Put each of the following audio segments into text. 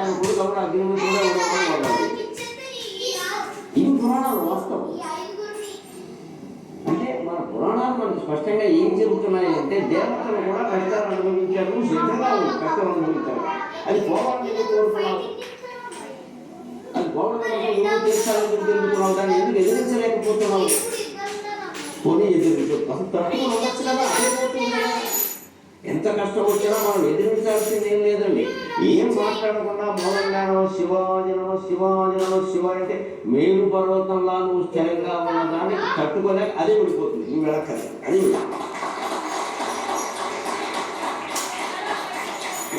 ఆయన కొడుకు ఎవరు అగ్నిమిత్రుడు ఎవరు ఎవరు ఇది పురాణాలు వాస్తవం అంటే మన పురాణాలు మనకు స్పష్టంగా ఏం చెబుతున్నాయి అంటే దేవతలు కూడా కష్టాలు అనుభవించారు సిద్ధంగా ఉంది కష్టం అనుభవించారు. అది పోవాలని ఎందుకు అది పోవడం ఎందుకు తీర్చాలని తిరుగుతున్నావు? దాన్ని ఎందుకు ఎదిరించలేకపోతున్నాం పోనీ ఎదిరించు. అసలు తక్కువ ఉండొచ్చు కదా? ఎంత కష్టం వచ్చినా మనం ఎదిరించాల్సింది ఏం లేదండి. ఏ మాట్లాడకుండా మౌనంగానో శివాజనో శివాజనో శివ అంటే మేలు పర్వతంలా నువ్వు స్థిరంగా ఉన్న దాన్ని తట్టుకోలేక అదే విడిపోతుంది నువ్వు వెళ్ళక్కర్లేదు అది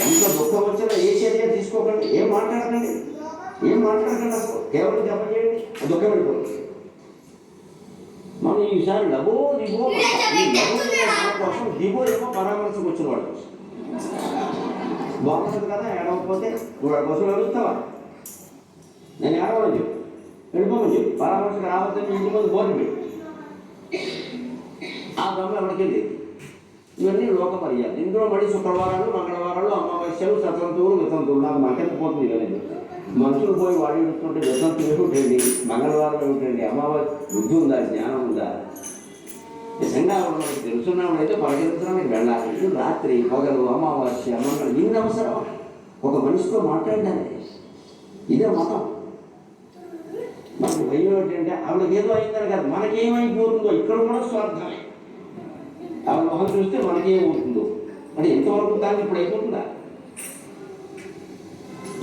ఎంత దుఃఖం వచ్చినా ఏ చర్య తీసుకోకండి ఏం మాట్లాడకండి ఏం మాట్లాడకండి అసలు కేవలం జప చేయండి దుఃఖం వెళ్ళిపోతుంది మనం ఈసారి లభో దిగో ఈ లబో కోసం దిగో ఏమో పరామర్శకు వచ్చిన వాళ్ళు బాగుంటుంది కదా ఏడవకపోతే నువ్వు అడుగుతావా నేను ఏడవని చెప్పు. వెళ్ళిపోమని చెప్పు. పరామర్శకు రావద్దని ఇంటి ముందు బోర్డు పెట్టు ఆ దొంగలు ఎవరికి ఇవన్నీ లోక మర్యాద ఇందులో మళ్ళీ శుక్రవారాలు మంగళవారాలు అమావాస్యలు సతంతువులు వితంతువులు. నాకు మనకెంత పోతుంది కదా మనుషులు పోయి వాడి ఇస్తుంటే వితంతులు ఏమిటండి? మంగళవారం ఏమిటండి? అమావాస్య బుద్ధి ఉందా? జ్ఞానం ఉందా? నిజంగా మనకు తెలుసున్నవాడైతే పలకరించడానికి వెళ్ళాలి రాత్రి పగలు అమావాస్య అమ్మ ఇన్ని అవసరం ఒక మనిషితో మాట్లాడడానికి ఇదే మతం. మనకి భయం ఏంటంటే ఆవిడకి ఏదో అయిందని కాదు మనకేమైపోతుందో ఇక్కడ కూడా స్వార్థమే. ఆవిడ మొహం చూస్తే మనకేమవుతుందో అంటే ఎంతవరకు దాన్ని ఇప్పుడు అయిపోతుందా?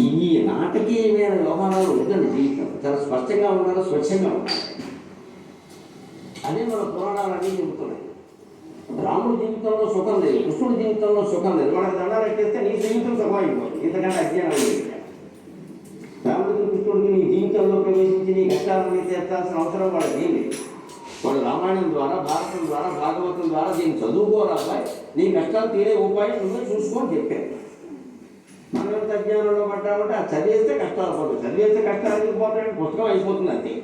ఈ నాటకీయమైన వ్యవహారాలు ఉందండి జీవితం. చాలా స్పష్టంగా ఉండాలి? స్వచ్ఛంగా ఉండాలి? అదే మన పురాణాలన్నీ చెబుతున్నాయి. రాముడి జీవితంలో సుఖం లేదు కృష్ణుడి జీవితంలో సుఖం లేదు. మనకు దండాలెట్టేస్తే నీ జీవితం సుఖమైపోతుంది ఇంతకంటే అజ్ఞానం లేదు. రాముడికి కృష్ణుడికి నీ జీవితంలో ప్రవేశించి నీ కష్టాలని తీర్చాల్సిన అవసరం వాళ్ళకి ఏం లేదు. వాళ్ళు రామాయణం ద్వారా భారతం ద్వారా భాగవతం ద్వారా దీన్ని చదువుకోరాబాయ్. నీ కష్టాలు తీరే ఉపాయం నువ్వే చూసుకొని చెప్పారు మనం ఎంత అజ్ఞానంలో పడ్డామంటే అది చదివేస్తే కష్టాలు పోతాయి. చదివేస్తే కష్టాలు ఎందుకు పుస్తకం అయిపోతుంది అంతే.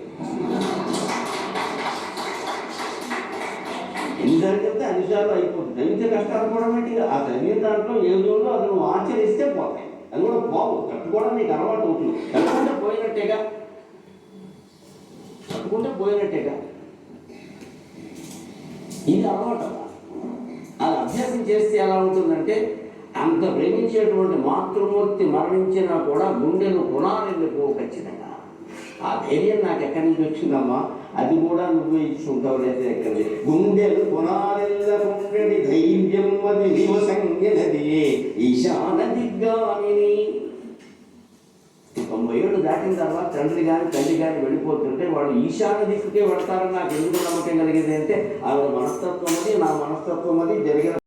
ఎన్నిసార్లు చెప్తే అన్నిసార్లు అయిపోతుంది. దైవిక కష్టాలు కూడా ఏంటి ఆ చదివిన దాంట్లో ఏదో ఉందో అది నువ్వు ఆచరిస్తే పోతాయి. అది కూడా పోవు కట్టుకోవడం నీకు అలవాటు అవుతుంది. కట్టుకుంటే పోయినట్టేగా? కట్టుకుంటే పోయినట్టేగా? ఇది అలవాటు అది అభ్యాసం చేస్తే ఎలా ఉంటుందంటే అంత ప్రేమించేటువంటి మాతృమూర్తి మరణించినా కూడా గుండెను పునారెళ్ళిపో ఖచ్చితంగా. ఆ ధైర్యం నాకు ఎక్కడి నుంచి వచ్చిందమ్మా? అది కూడా నువ్వు ఇచ్చుకుంటావు లేదా ఎక్కడి గుండెలు పునారెళ్ళకుండెడి ధైర్యం అది వివసంగినది ఈశాన దిగ్గామిని తొంభై ఏళ్ళు దాటిన తర్వాత తండ్రి కానీ తల్లి కానీ వెళ్ళిపోతుంటే వాళ్ళు ఈశాన దిక్కుకే పడతారని నాకు ఎందుకు నమ్మకం కలిగింది అంటే ఆవిడ మనస్తత్వం అది నా మనస్తత్వం అది జరిగిన